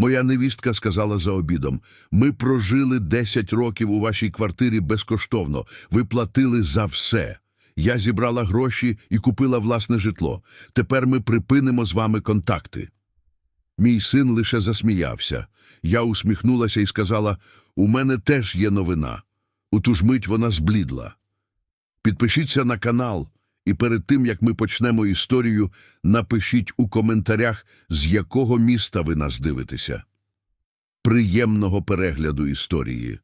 Моя невістка сказала за обідом: ми прожили 10 років у вашій квартирі безкоштовно. Ви платили за все. Я зібрала гроші і купила власне житло. Тепер ми припинимо з вами контакти. Мій син лише засміявся. Я усміхнулася і сказала: у мене теж є новина. У ту ж мить вона зблідла. Підпишіться на канал, і перед тим, як ми почнемо історію, напишіть у коментарях, з якого міста ви нас дивитеся. Приємного перегляду історії.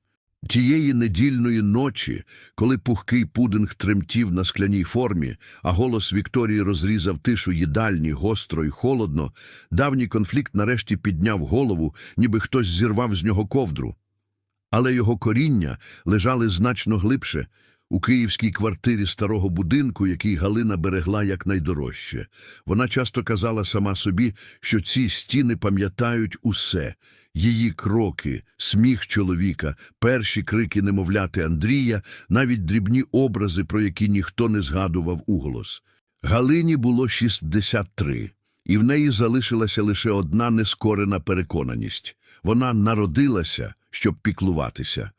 Тієї недільної ночі, коли пухкий пудинг тремтів на скляній формі, а голос Вікторії розрізав тишу їдальні гостро і холодно, давній конфлікт нарешті підняв голову, ніби хтось зірвав з нього ковдру. Але його коріння лежали значно глибше у київській квартирі старого будинку, який Галина берегла як найдорожче. Вона часто казала сама собі, що ці стіни пам'ятають усе її кроки, сміх чоловіка, перші крики немовляти Андрія, навіть дрібні образи, про які ніхто не згадував уголос. Галині було 63, і в неї залишилася лише одна нескорена переконаність. Вона народилася, щоб піклуватися.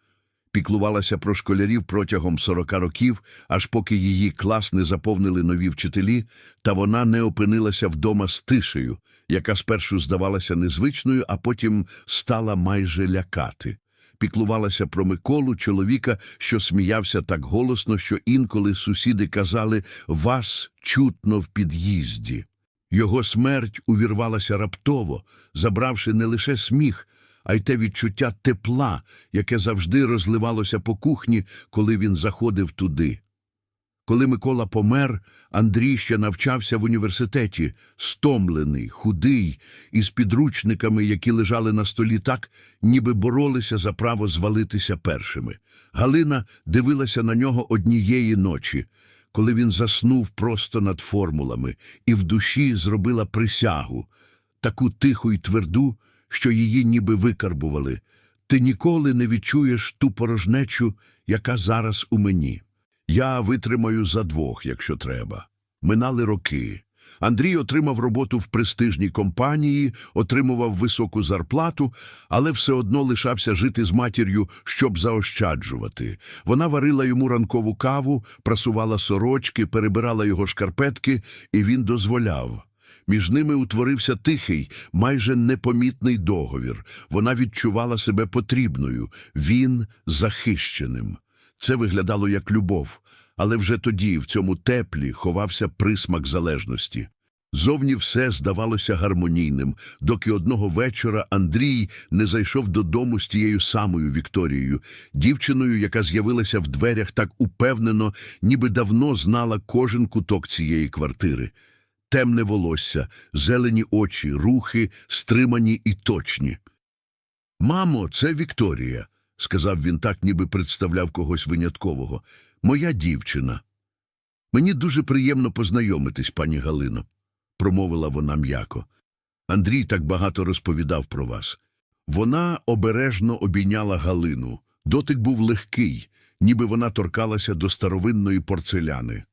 Піклувалася про школярів протягом 40 років, аж поки її клас не заповнили нові вчителі, та вона не опинилася вдома з тишею, яка спершу здавалася незвичною, а потім стала майже лякати. Піклувалася про Миколу, чоловіка, що сміявся так голосно, що інколи сусіди казали «вас чутно в під'їзді». Його смерть увірвалася раптово, забравши не лише сміх, а й те відчуття тепла, яке завжди розливалося по кухні, коли він заходив туди. Коли Микола помер, Андрій ще навчався в університеті, стомлений, худий, із підручниками, які лежали на столі так, ніби боролися за право звалитися першими. Галина дивилася на нього однієї ночі, коли він заснув просто над формулами, і в душі зробила присягу, таку тиху й тверду, що її ніби викарбували. Ти ніколи не відчуєш ту порожнечу, яка зараз у мені. Я витримаю за двох, якщо треба. Минали роки. Андрій отримав роботу в престижній компанії, отримував високу зарплату, але все одно лишався жити з матір'ю, щоб заощаджувати. Вона варила йому ранкову каву, прасувала сорочки, перебирала його шкарпетки, і він дозволяв. Між ними утворився тихий, майже непомітний договір. Вона відчувала себе потрібною, він захищеним. Це виглядало як любов, але вже тоді, в цьому теплі, ховався присмак залежності. Зовні все здавалося гармонійним, доки одного вечора Андрій не зайшов додому з тією самою Вікторією, дівчиною, яка з'явилася в дверях так упевнено, ніби давно знала кожен куток цієї квартири. Темне волосся, зелені очі, рухи, стримані і точні. Мамо, це Вікторія, сказав він так, ніби представляв когось виняткового. Моя дівчина. Мені дуже приємно познайомитись, пані Галино, промовила вона м'яко. Андрій так багато розповідав про вас. Вона обережно обійняла Галину. Дотик був легкий, ніби вона торкалася до старовинної порцеляни.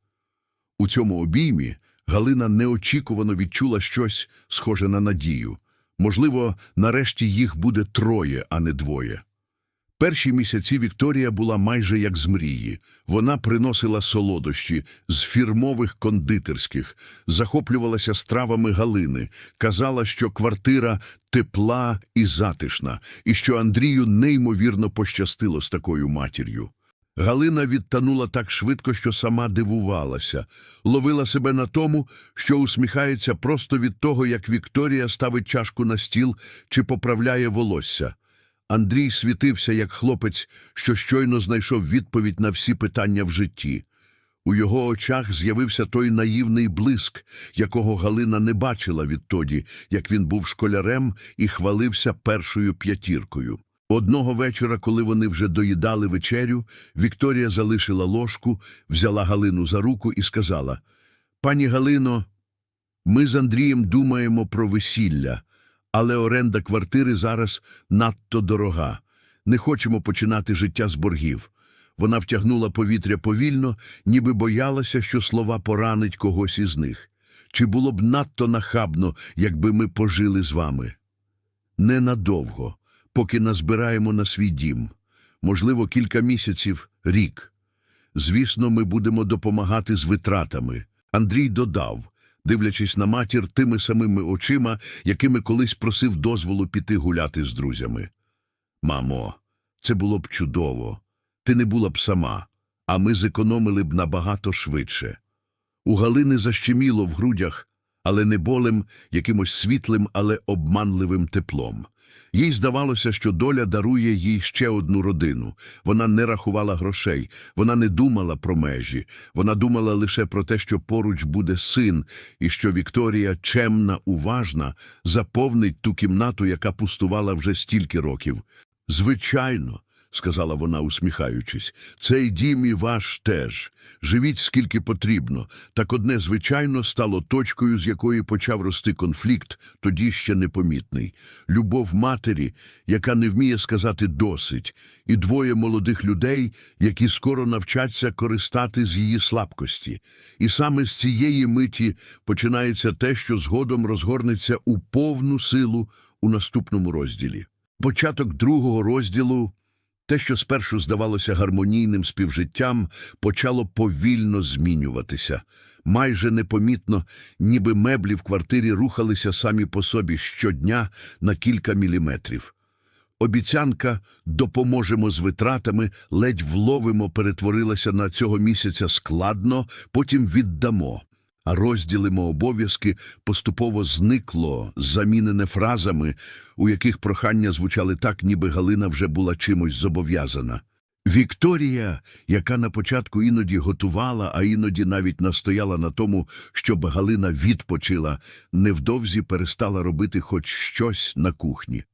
У цьому обіймі Галина неочікувано відчула щось схоже на надію. Можливо, нарешті їх буде троє, а не двоє. Перші місяці Вікторія була майже як з мрії. Вона приносила солодощі з фірмових кондитерських, захоплювалася стравами Галини, казала, що квартира тепла і затишна, і що Андрію неймовірно пощастило з такою матір'ю. Галина відтанула так швидко, що сама дивувалася, ловила себе на тому, що усміхається просто від того, як Вікторія ставить чашку на стіл чи поправляє волосся. Андрій світився як хлопець, що щойно знайшов відповідь на всі питання в житті. У його очах з'явився той наївний блиск, якого Галина не бачила відтоді, як він був школярем і хвалився першою п'ятіркою. Одного вечора, коли вони вже доїдали вечерю, Вікторія залишила ложку, взяла Галину за руку і сказала Пані Галино, ми з Андрієм думаємо про весілля, але оренда квартири зараз надто дорога. Не хочемо починати життя з боргів. Вона втягнула повітря повільно, ніби боялася, що слова поранить когось із них. Чи було б надто нахабно, якби ми пожили з вами? Ненадовго, поки назбираємо на свій дім. Можливо, кілька місяців, рік. Звісно, ми будемо допомагати з витратами. Андрій додав, дивлячись на матір тими самими очима, якими колись просив дозволу піти гуляти з друзями. Мамо, це було б чудово. Ти не була б сама, а ми зекономили б набагато швидше. У Галини защеміло в грудях, але не болем, якимось світлим, але обманливим теплом. Їй здавалося, що доля дарує їй ще одну родину. Вона не рахувала грошей, вона не думала про межі, вона думала лише про те, що поруч буде син, і що Вікторія, чемна, уважна, заповнить ту кімнату, яка пустувала вже стільки років. Звичайно, сказала вона, усміхаючись, цей дім і ваш теж. Живіть скільки потрібно. Так одне, звичайно, стало точкою, з якої почав рости конфлікт, тоді ще непомітний. Любов матері, яка не вміє сказати досить, і двоє молодих людей, які скоро навчаться користати з її слабкості. І саме з цієї миті починається те, що згодом розгорнеться у повну силу у наступному розділі. Початок другого розділу те, що спершу здавалося гармонійним співжиттям, почало повільно змінюватися. Майже непомітно, ніби меблі в квартирі рухалися самі по собі щодня на кілька міліметрів. Обіцянка «допоможемо з витратами» ледь вловимо перетворилася на цього місяця складно, потім віддамо. А розділимо обов'язки поступово зникло, замінене фразами, у яких прохання звучали так, ніби Галина вже була чимось зобов'язана. Вікторія, яка на початку іноді готувала, а іноді навіть настояла на тому, щоб Галина відпочила, невдовзі перестала робити хоч щось на кухні.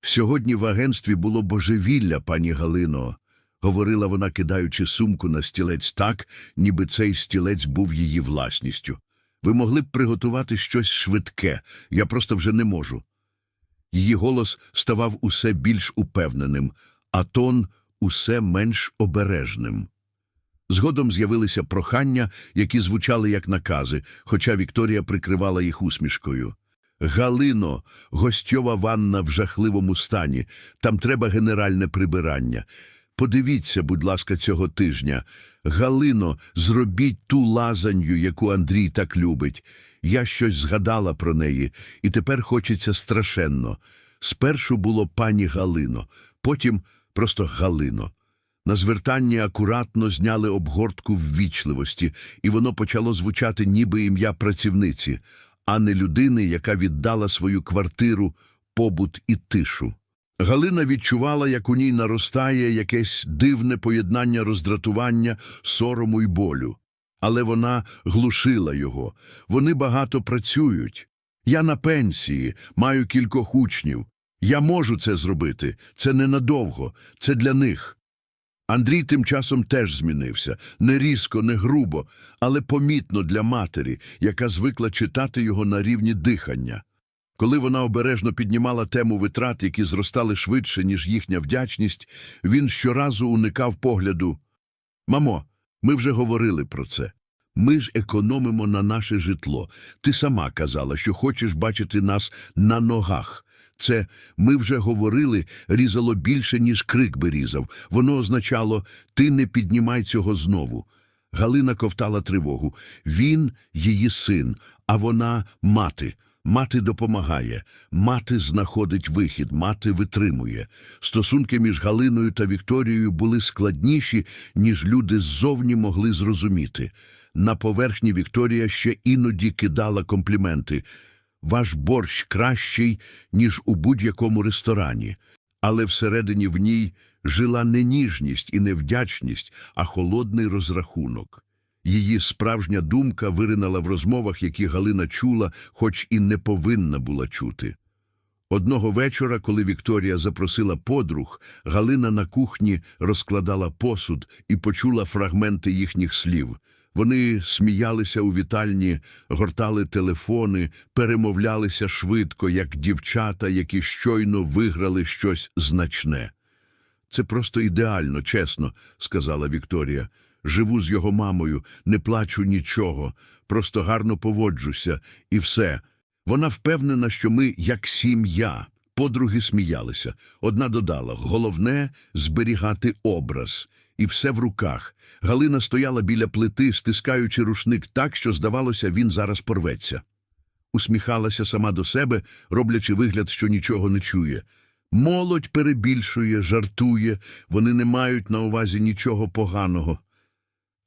Сьогодні в агентстві було божевілля, пані Галино, говорила вона, кидаючи сумку на стілець так, ніби цей стілець був її власністю. Ви могли б приготувати щось швидке, я просто вже не можу. Її голос ставав усе більш упевненим, а тон усе менш обережним. Згодом з'явилися прохання, які звучали як накази, хоча Вікторія прикривала їх усмішкою. Галино, гостьова ванна в жахливому стані, там треба генеральне прибирання. Подивіться, будь ласка, цього тижня. Галино, зробіть ту лазанью, яку Андрій так любить. Я щось згадала про неї, і тепер хочеться страшенно. Спершу було пані Галино, потім просто Галино. На звертанні акуратно зняли обгортку ввічливості, і воно почало звучати ніби ім'я працівниці, а не людини, яка віддала свою квартиру, побут і тишу. Галина відчувала, як у ній наростає якесь дивне поєднання роздратування, сорому й болю. Але вона глушила його. Вони багато працюють. Я на пенсії, маю кількох учнів. Я можу це зробити. Це ненадовго, це для них. Андрій тим часом теж змінився. Не різко, не грубо, але помітно для матері, яка звикла читати його на рівні дихання. Коли вона обережно піднімала тему витрат, які зростали швидше, ніж їхня вдячність, він щоразу уникав погляду. Мамо, ми вже говорили про це. Ми ж економимо на наше житло. Ти сама казала, що хочеш бачити нас на ногах. Це ми вже говорили, різало більше, ніж крик би різав. Воно означало ти не піднімай цього знову. Галина ковтала тривогу. Він її син, а вона мати. Мати допомагає, мати знаходить вихід, мати витримує. Стосунки між Галиною та Вікторією були складніші, ніж люди ззовні могли зрозуміти. На поверхні Вікторія ще іноді кидала компліменти. Ваш борщ кращий, ніж у будь-якому ресторані. Але всередині в ній жила не ніжність і не вдячність, а холодний розрахунок. Її справжня думка виринала в розмовах, які Галина чула, хоч і не повинна була чути. Одного вечора, коли Вікторія запросила подруг, Галина на кухні розкладала посуд і почула фрагменти їхніх слів. Вони сміялися у вітальні, гортали телефони, перемовлялися швидко, як дівчата, які щойно виграли щось значне. Це просто ідеально, чесно, сказала Вікторія. Живу з його мамою, не плачу нічого, просто гарно поводжуся, і все. Вона впевнена, що ми як сім'я. Подруги сміялися. Одна додала: головне зберігати образ. І все в руках. Галина стояла біля плити, стискаючи рушник так, що, здавалося, він зараз порветься. Усміхалася сама до себе, роблячи вигляд, що нічого не чує. Молодь перебільшує, жартує, вони не мають на увазі нічого поганого.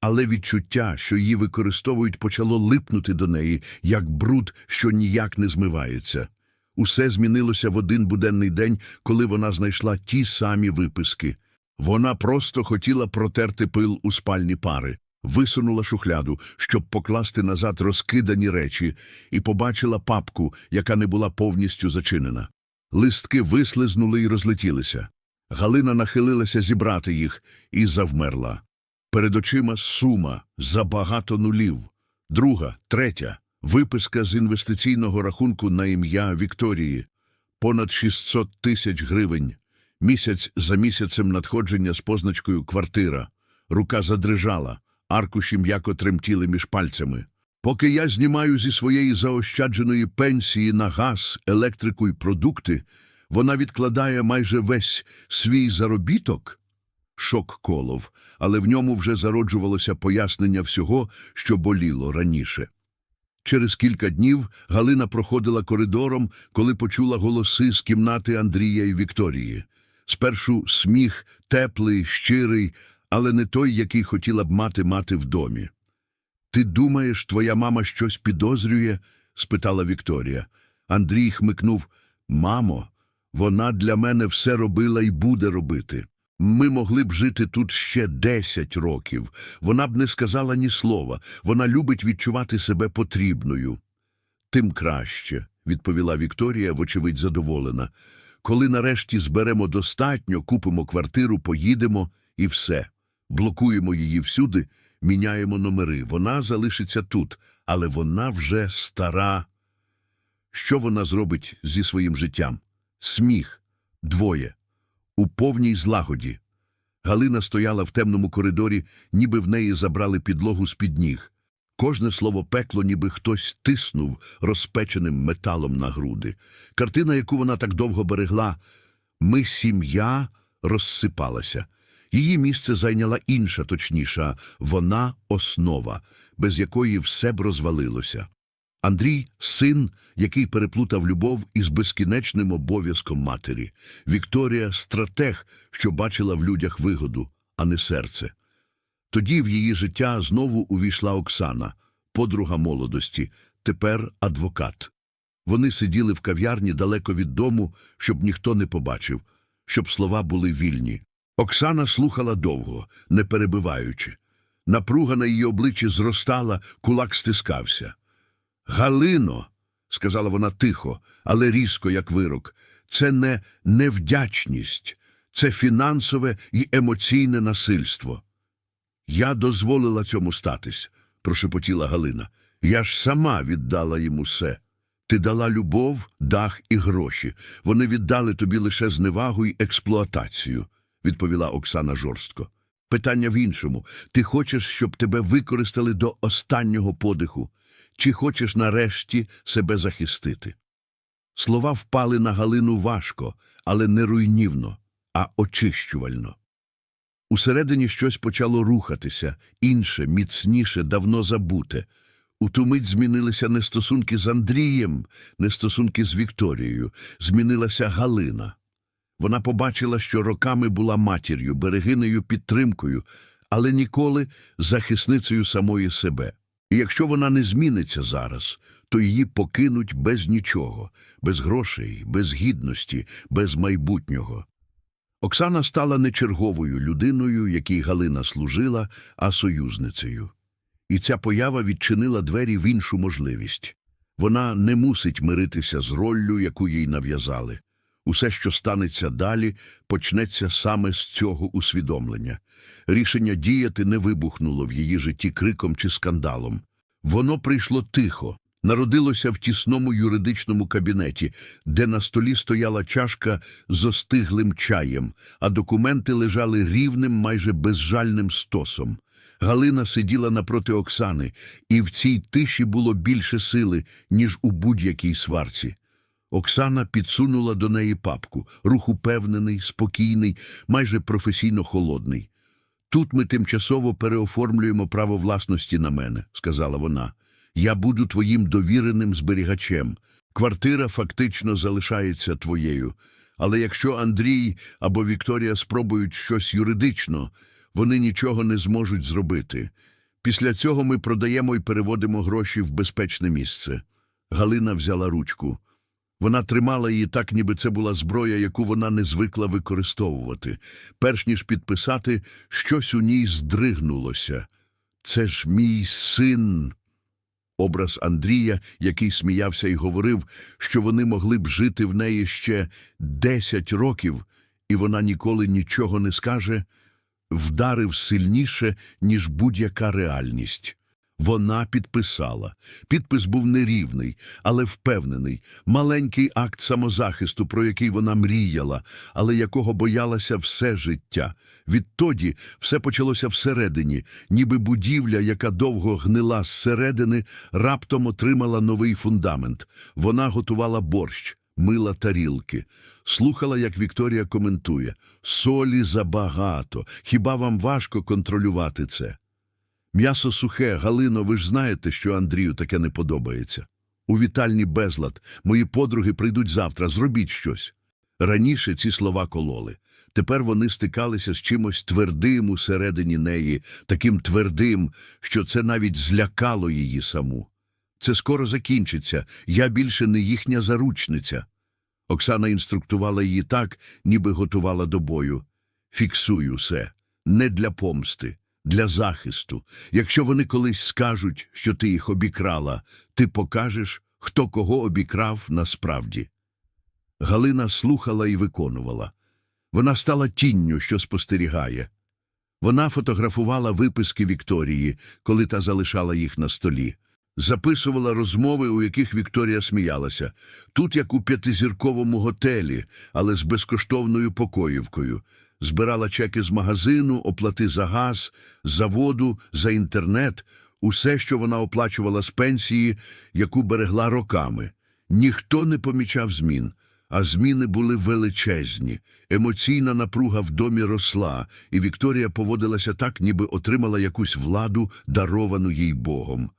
Але відчуття, що її використовують, почало липнути до неї, як бруд, що ніяк не змивається. Усе змінилося в один буденний день, коли вона знайшла ті самі виписки. Вона просто хотіла протерти пил у спальні пари, висунула шухляду, щоб покласти назад розкидані речі, і побачила папку, яка не була повністю зачинена. Листки вислизнули і розлетілися. Галина нахилилася зібрати їх і завмерла. Перед очима сума за багато нулів. Друга, третя виписка з інвестиційного рахунку на ім'я Вікторії. Понад 600 тисяч гривень. Місяць за місяцем надходження з позначкою «Квартира». Рука задрижала, аркуші м'яко тремтіли між пальцями. Поки я знімаю зі своєї заощадженої пенсії на газ, електрику і продукти, вона відкладає майже весь свій заробіток. Шок колов, але в ньому вже зароджувалося пояснення всього, що боліло раніше. Через кілька днів Галина проходила коридором, коли почула голоси з кімнати Андрія і Вікторії. Спершу сміх, теплий, щирий, але не той, який хотіла б мати мати в домі. Ти думаєш, твоя мама щось підозрює? спитала Вікторія. Андрій хмикнув Мамо, вона для мене все робила і буде робити. Ми могли б жити тут ще десять років. Вона б не сказала ні слова. Вона любить відчувати себе потрібною. Тим краще, відповіла Вікторія, вочевидь задоволена. Коли нарешті зберемо достатньо, купимо квартиру, поїдемо і все. Блокуємо її всюди, міняємо номери. Вона залишиться тут, але вона вже стара. Що вона зробить зі своїм життям? Сміх. Двоє. У повній злагоді. Галина стояла в темному коридорі, ніби в неї забрали підлогу з-під ніг. Кожне слово пекло, ніби хтось тиснув розпеченим металом на груди. Картина, яку вона так довго берегла, «Ми сім'я» розсипалася. Її місце зайняла інша, точніша, вона основа, без якої все б розвалилося. Андрій – син, який переплутав любов із безкінечним обов'язком матері. Вікторія – стратег, що бачила в людях вигоду, а не серце. Тоді в її життя знову увійшла Оксана, подруга молодості, тепер адвокат. Вони сиділи в кав'ярні далеко від дому, щоб ніхто не побачив, щоб слова були вільні. Оксана слухала довго, не перебиваючи. Напруга на її обличчі зростала, кулак стискався. Галино, сказала вона тихо, але різко, як вирок, це не невдячність, це фінансове і емоційне насильство. Я дозволила цьому статись, прошепотіла Галина. Я ж сама віддала йому все. Ти дала любов, дах і гроші. Вони віддали тобі лише зневагу і експлуатацію, відповіла Оксана жорстко. Питання в іншому. Ти хочеш, щоб тебе використали до останнього подиху? Чи хочеш нарешті себе захистити? Слова впали на Галину важко, але не руйнівно, а очищувально. Усередині щось почало рухатися, інше, міцніше, давно забуте. У ту мить змінилися не стосунки з Андрієм, не стосунки з Вікторією, змінилася Галина. Вона побачила, що роками була матір'ю, берегинею підтримкою, але ніколи захисницею самої себе. І якщо вона не зміниться зараз, то її покинуть без нічого, без грошей, без гідності, без майбутнього. Оксана стала не черговою людиною, якій Галина служила, а союзницею. І ця поява відчинила двері в іншу можливість. Вона не мусить миритися з роллю, яку їй нав'язали. Усе, що станеться далі, почнеться саме з цього усвідомлення. Рішення діяти не вибухнуло в її житті криком чи скандалом. Воно прийшло тихо, народилося в тісному юридичному кабінеті, де на столі стояла чашка з остиглим чаєм, а документи лежали рівним, майже безжальним стосом. Галина сиділа напроти Оксани, і в цій тиші було більше сили, ніж у будь-якій сварці. Оксана підсунула до неї папку, рух упевнений, спокійний, майже професійно холодний. Тут ми тимчасово переоформлюємо право власності на мене, сказала вона. Я буду твоїм довіреним зберігачем. Квартира фактично залишається твоєю. Але якщо Андрій або Вікторія спробують щось юридично, вони нічого не зможуть зробити. Після цього ми продаємо і переводимо гроші в безпечне місце. Галина взяла ручку. Вона тримала її так, ніби це була зброя, яку вона не звикла використовувати. Перш ніж підписати, щось у ній здригнулося. Це ж мій син. Образ Андрія, який сміявся і говорив, що вони могли б жити в неї ще десять років, і вона ніколи нічого не скаже, вдарив сильніше, ніж будь-яка реальність. Вона підписала. Підпис був нерівний, але впевнений, маленький акт самозахисту, про який вона мріяла, але якого боялася все життя. Відтоді все почалося всередині, ніби будівля, яка довго гнила зсередини, раптом отримала новий фундамент. Вона готувала борщ, мила тарілки. Слухала, як Вікторія коментує «Солі забагато. Хіба вам важко контролювати це?» М'ясо сухе, Галино, ви ж знаєте, що Андрію таке не подобається. У вітальні безлад. Мої подруги прийдуть завтра, зробіть щось. Раніше ці слова кололи. Тепер вони стикалися з чимось твердим усередині неї, таким твердим, що це навіть злякало її саму. Це скоро закінчиться, я більше не їхня заручниця. Оксана інструктувала її так, ніби готувала до бою. Фіксуй усе. Не для помсти, для захисту. Якщо вони колись скажуть, що ти їх обікрала, ти покажеш, хто кого обікрав насправді. Галина слухала і виконувала. Вона стала тінню, що спостерігає. Вона фотографувала виписки Вікторії, коли та залишала їх на столі. Записувала розмови, у яких Вікторія сміялася. Тут, як у п'ятизірковому готелі, але з безкоштовною покоївкою. Збирала чеки з магазину, оплати за газ, за воду, за інтернет, усе, що вона оплачувала з пенсії, яку берегла роками. Ніхто не помічав змін, а зміни були величезні. Емоційна напруга в домі росла, і Вікторія поводилася так, ніби отримала якусь владу, даровану їй Богом.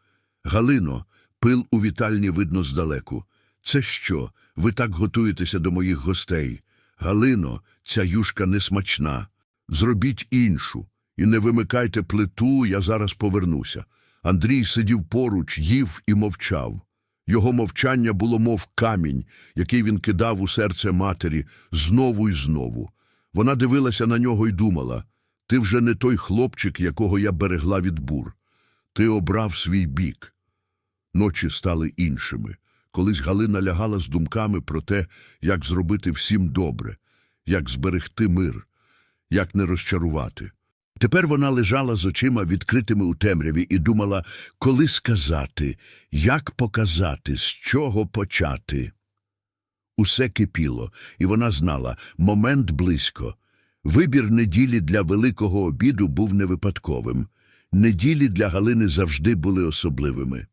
Галино, пил у вітальні видно здалеку. Це що? Ви так готуєтеся до моїх гостей? Галино, ця юшка несмачна. Зробіть іншу. І не вимикайте плиту, я зараз повернуся. Андрій сидів поруч, їв і мовчав. Його мовчання було мов камінь, який він кидав у серце матері знову і знову. Вона дивилася на нього і думала: ти вже не той хлопчик, якого я берегла від бур. Ти обрав свій бік. Ночі стали іншими. Колись Галина лягала з думками про те, як зробити всім добре, як зберегти мир, як не розчарувати. Тепер вона лежала з очима відкритими у темряві і думала, коли сказати, як показати, з чого почати. Усе кипіло, і вона знала, момент близько. Вибір неділі для великого обіду був невипадковим. Неділі для Галини завжди були особливими.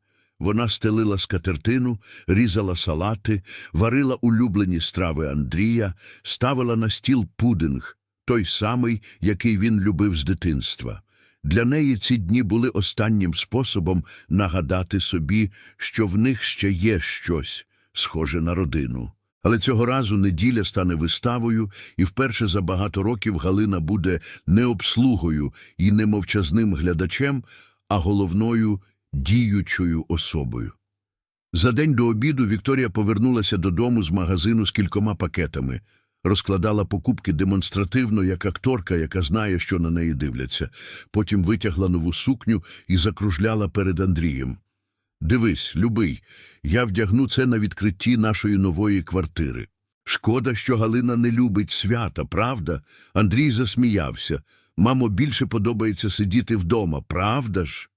Вона стелила скатертину, різала салати, варила улюблені страви Андрія, ставила на стіл пудинг, той самий, який він любив з дитинства. Для неї ці дні були останнім способом нагадати собі, що в них ще є щось схоже на родину. Але цього разу неділя стане виставою, і вперше за багато років Галина буде не обслугою і не мовчазним глядачем, а головною діючою особою. За день до обіду Вікторія повернулася додому з магазину з кількома пакетами, розкладала покупки демонстративно, як акторка, яка знає, що на неї дивляться. Потім витягла нову сукню і закружляла перед Андрієм. Дивись, любий, я вдягну це на відкритті нашої нової квартири. Шкода, що Галина не любить свята, правда? Андрій засміявся. Мамо, більше подобається сидіти вдома, правда ж?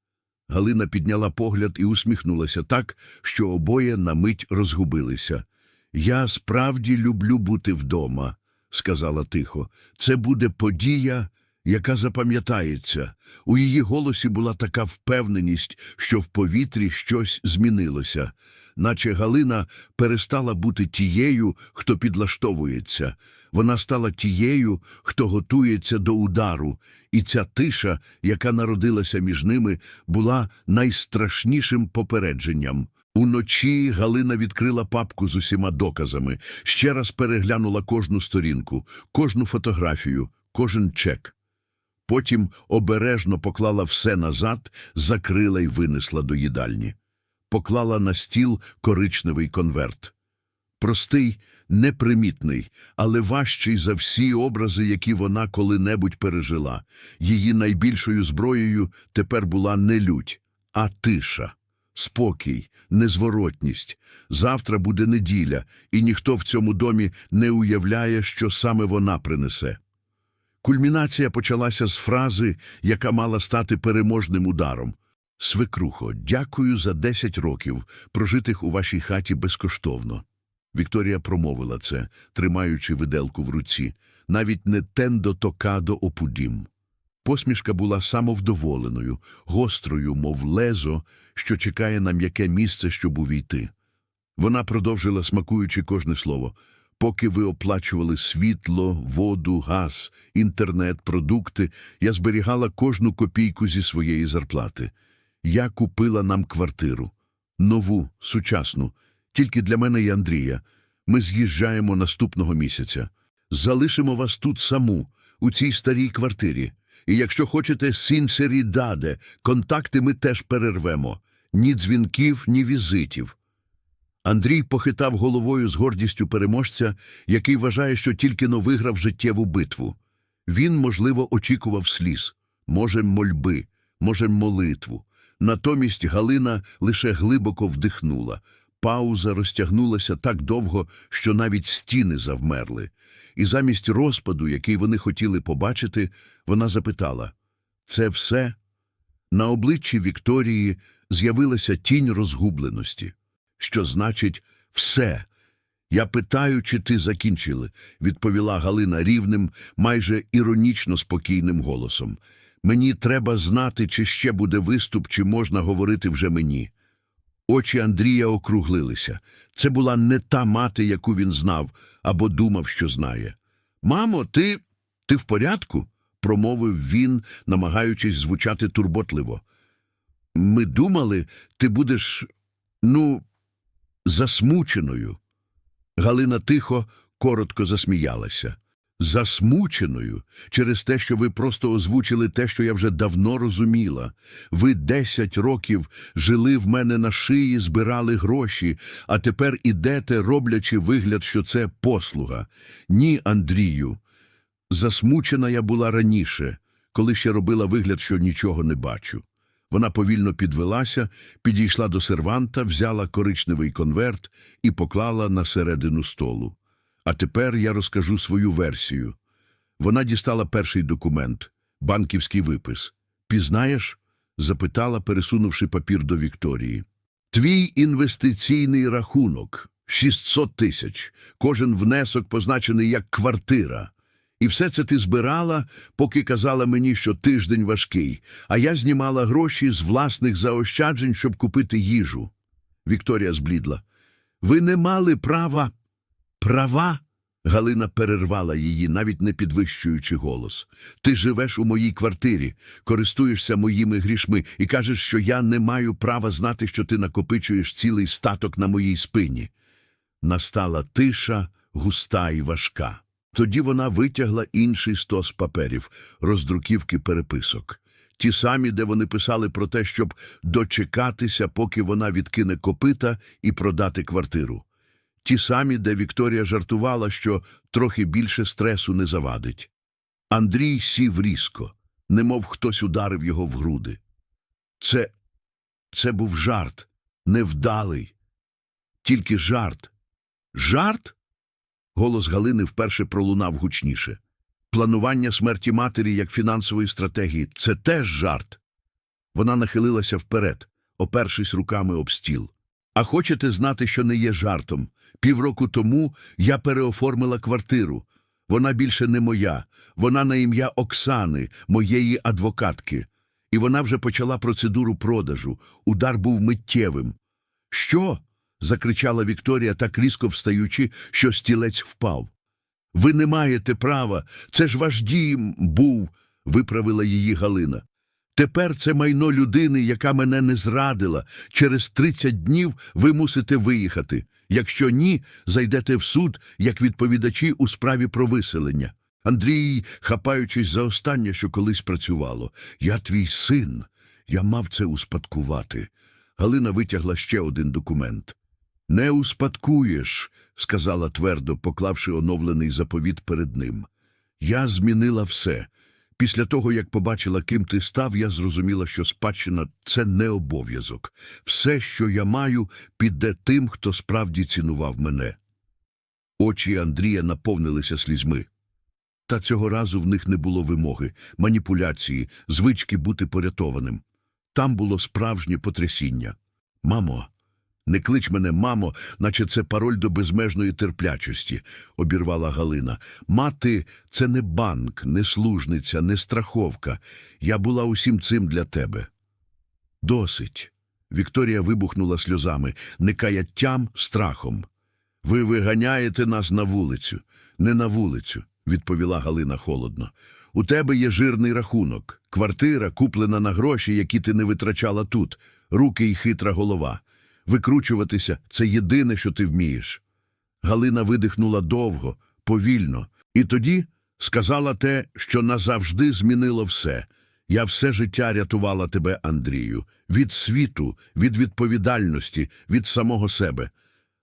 Галина підняла погляд і усміхнулася так, що обоє на мить розгубилися. Я справді люблю бути вдома, сказала тихо. Це буде подія, яка запам'ятається. У її голосі була така впевненість, що в повітрі щось змінилося, наче Галина перестала бути тією, хто підлаштовується. Вона стала тією, хто готується до удару, і ця тиша, яка народилася між ними, була найстрашнішим попередженням. Уночі Галина відкрила папку з усіма доказами, ще раз переглянула кожну сторінку, кожну фотографію, кожен чек. Потім обережно поклала все назад, закрила й винесла до їдальні. Поклала на стіл коричневий конверт. Простий, непримітний, але важчий за всі образи, які вона коли-небудь пережила. Її найбільшою зброєю тепер була не лють, а тиша. Спокій, незворотність. Завтра буде неділя, і ніхто в цьому домі не уявляє, що саме вона принесе. Кульмінація почалася з фрази, яка мала стати переможним ударом. Свекрухо, дякую за 10 років, прожитих у вашій хаті безкоштовно. Вікторія промовила це, тримаючи виделку в руці, навіть не тендо токадо опудім. Посмішка була самовдоволеною, гострою, мов лезо, що чекає на м'яке місце, щоб увійти. Вона продовжила, смакуючи кожне слово. Поки ви оплачували світло, воду, газ, інтернет, продукти, я зберігала кожну копійку зі своєї зарплати. Я купила нам квартиру. Нову, сучасну. Тільки для мене і Андрія. Ми з'їжджаємо наступного місяця. Залишимо вас тут саму, у цій старій квартирі. І якщо хочете сінсерідаде, контакти ми теж перервемо. Ні дзвінків, ні візитів. Андрій похитав головою з гордістю переможця, який вважає, що тільки но виграв життєву битву. Він, можливо, очікував сліз, може, мольби, може, молитву. Натомість Галина лише глибоко вдихнула. Пауза розтягнулася так довго, що навіть стіни завмерли. І замість розпаду, який вони хотіли побачити, вона запитала «Це все?» На обличчі Вікторії з'явилася тінь розгубленості. Що значить «все»? Я питаю, чи ти закінчили, відповіла Галина рівним, майже іронічно спокійним голосом. Мені треба знати, чи ще буде виступ, чи можна говорити вже мені. Очі Андрія округлилися. Це була не та мати, яку він знав або думав, що знає. Мамо, ти. ти в порядку? промовив він, намагаючись звучати турботливо. Ми думали, ти будеш, ну, засмученою. Галина тихо, коротко засміялася. Засмученою через те, що ви просто озвучили те, що я вже давно розуміла. Ви десять років жили в мене на шиї, збирали гроші, а тепер ідете, роблячи вигляд, що це послуга. Ні, Андрію. Засмучена я була раніше, коли ще робила вигляд, що нічого не бачу. Вона повільно підвелася, підійшла до серванта, взяла коричневий конверт і поклала на середину столу. А тепер я розкажу свою версію. Вона дістала перший документ – банківський випис. «Пізнаєш?» – запитала, пересунувши папір до Вікторії. «Твій інвестиційний рахунок – 600 тисяч. Кожен внесок позначений як квартира. І все це ти збирала, поки казала мені, що тиждень важкий, а я знімала гроші з власних заощаджень, щоб купити їжу». Вікторія зблідла. «Ви не мали права...» Права? Галина перервала її, навіть не підвищуючи голос. Ти живеш у моїй квартирі, користуєшся моїми грішми і кажеш, що я не маю права знати, що ти накопичуєш цілий статок на моїй спині. Настала тиша, густа і важка. Тоді вона витягла інший стос паперів, роздруківки переписок. Ті самі, де вони писали про те, щоб дочекатися, поки вона відкине копита і продати квартиру. Ті самі, де Вікторія жартувала, що трохи більше стресу не завадить. Андрій сів різко, немов хтось ударив його в груди. Це, це був жарт, невдалий. Тільки жарт. Жарт? Голос Галини вперше пролунав гучніше. Планування смерті матері як фінансової стратегії – це теж жарт. Вона нахилилася вперед, опершись руками об стіл. А хочете знати, що не є жартом? Півроку тому я переоформила квартиру. Вона більше не моя, вона на ім'я Оксани, моєї адвокатки. І вона вже почала процедуру продажу. Удар був миттєвим. Що? Закричала Вікторія, так різко встаючи, що стілець впав. Ви не маєте права, це ж ваш дім був, виправила її Галина. Тепер це майно людини, яка мене не зрадила. Через 30 днів ви мусите виїхати. Якщо ні, зайдете в суд як відповідачі у справі про виселення. Андрій, хапаючись за останнє, що колись працювало. Я твій син. Я мав це успадкувати. Галина витягла ще один документ. Не успадкуєш, сказала твердо, поклавши оновлений заповіт перед ним. Я змінила все. Після того, як побачила, ким ти став, я зрозуміла, що спадщина – це не обов'язок. Все, що я маю, піде тим, хто справді цінував мене. Очі Андрія наповнилися слізьми. Та цього разу в них не було вимоги, маніпуляції, звички бути порятованим. Там було справжнє потрясіння. Мамо, не клич мене, мамо, наче це пароль до безмежної терплячості, обірвала Галина. Мати – це не банк, не служниця, не страховка. Я була усім цим для тебе. Досить. Вікторія вибухнула сльозами, не каяттям, страхом. Ви виганяєте нас на вулицю. Не на вулицю, відповіла Галина холодно. У тебе є жирний рахунок, квартира, куплена на гроші, які ти не витрачала тут, руки й хитра голова. Викручуватися це єдине, що ти вмієш. Галина видихнула довго, повільно, і тоді сказала те, що назавжди змінило все. Я все життя рятувала тебе, Андрію, від світу, від відповідальності, від самого себе.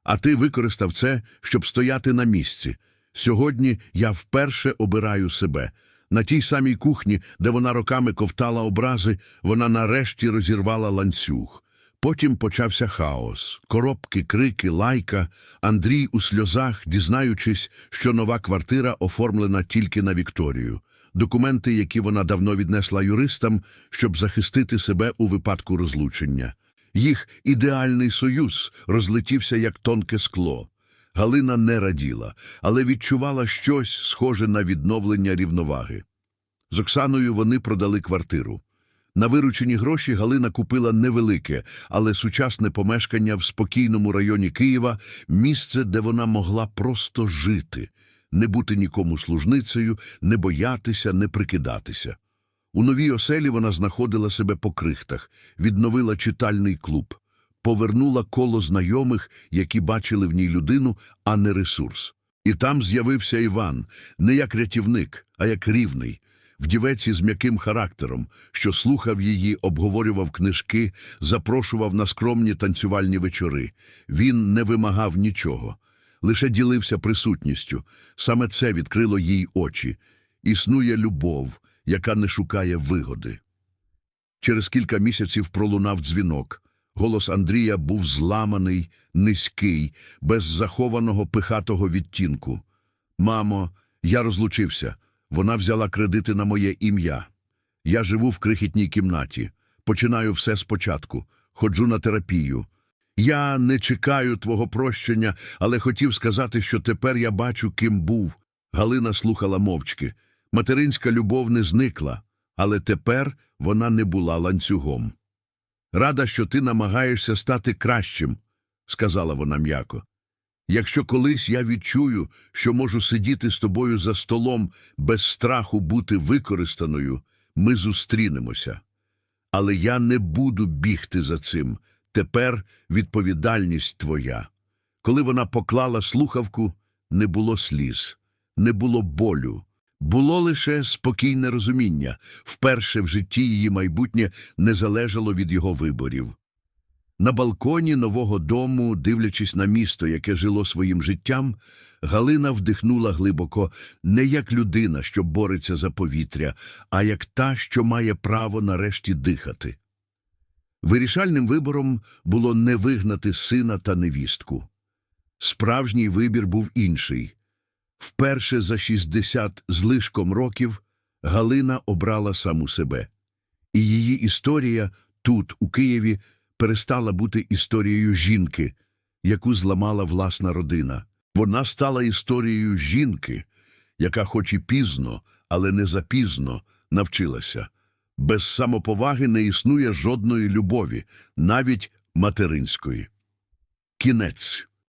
А ти використав це, щоб стояти на місці. Сьогодні я вперше обираю себе. На тій самій кухні, де вона роками ковтала образи, вона нарешті розірвала ланцюг. Потім почався хаос. Коробки, крики, лайка. Андрій у сльозах, дізнаючись, що нова квартира оформлена тільки на Вікторію. Документи, які вона давно віднесла юристам, щоб захистити себе у випадку розлучення. Їх ідеальний союз розлетівся як тонке скло. Галина не раділа, але відчувала щось схоже на відновлення рівноваги. З Оксаною вони продали квартиру. На виручені гроші Галина купила невелике, але сучасне помешкання в спокійному районі Києва, місце, де вона могла просто жити, не бути нікому служницею, не боятися, не прикидатися. У новій оселі вона знаходила себе по крихтах, відновила читальний клуб, повернула коло знайомих, які бачили в ній людину, а не ресурс. І там з'явився Іван, не як рятівник, а як рівний, вдівець із м'яким характером, що слухав її, обговорював книжки, запрошував на скромні танцювальні вечори. Він не вимагав нічого, лише ділився присутністю. Саме це відкрило їй очі. Існує любов, яка не шукає вигоди. Через кілька місяців пролунав дзвінок. Голос Андрія був зламаний, низький, без захованого пихатого відтінку. Мамо, я розлучився. Вона взяла кредити на моє ім'я. Я живу в крихітній кімнаті. Починаю все спочатку. Ходжу на терапію. Я не чекаю твого прощення, але хотів сказати, що тепер я бачу, ким був. Галина слухала мовчки. Материнська любов не зникла, але тепер вона не була ланцюгом. Рада, що ти намагаєшся стати кращим, сказала вона м'яко. Якщо колись я відчую, що можу сидіти з тобою за столом без страху бути використаною, ми зустрінемося. Але я не буду бігти за цим. Тепер відповідальність твоя. Коли вона поклала слухавку, не було сліз, не було болю. Було лише спокійне розуміння. Вперше в житті її майбутнє не залежало від його виборів. На балконі нового дому, дивлячись на місто, яке жило своїм життям, Галина вдихнула глибоко не як людина, що бореться за повітря, а як та, що має право нарешті дихати. Вирішальним вибором було не вигнати сина та невістку. Справжній вибір був інший. Вперше за 60 з лишком років Галина обрала саму себе. І її історія тут, у Києві, перестала бути історією жінки, яку зламала власна родина. Вона стала історією жінки, яка хоч і пізно, але не запізно навчилася. Без самоповаги не існує жодної любові, навіть материнської. Кінець.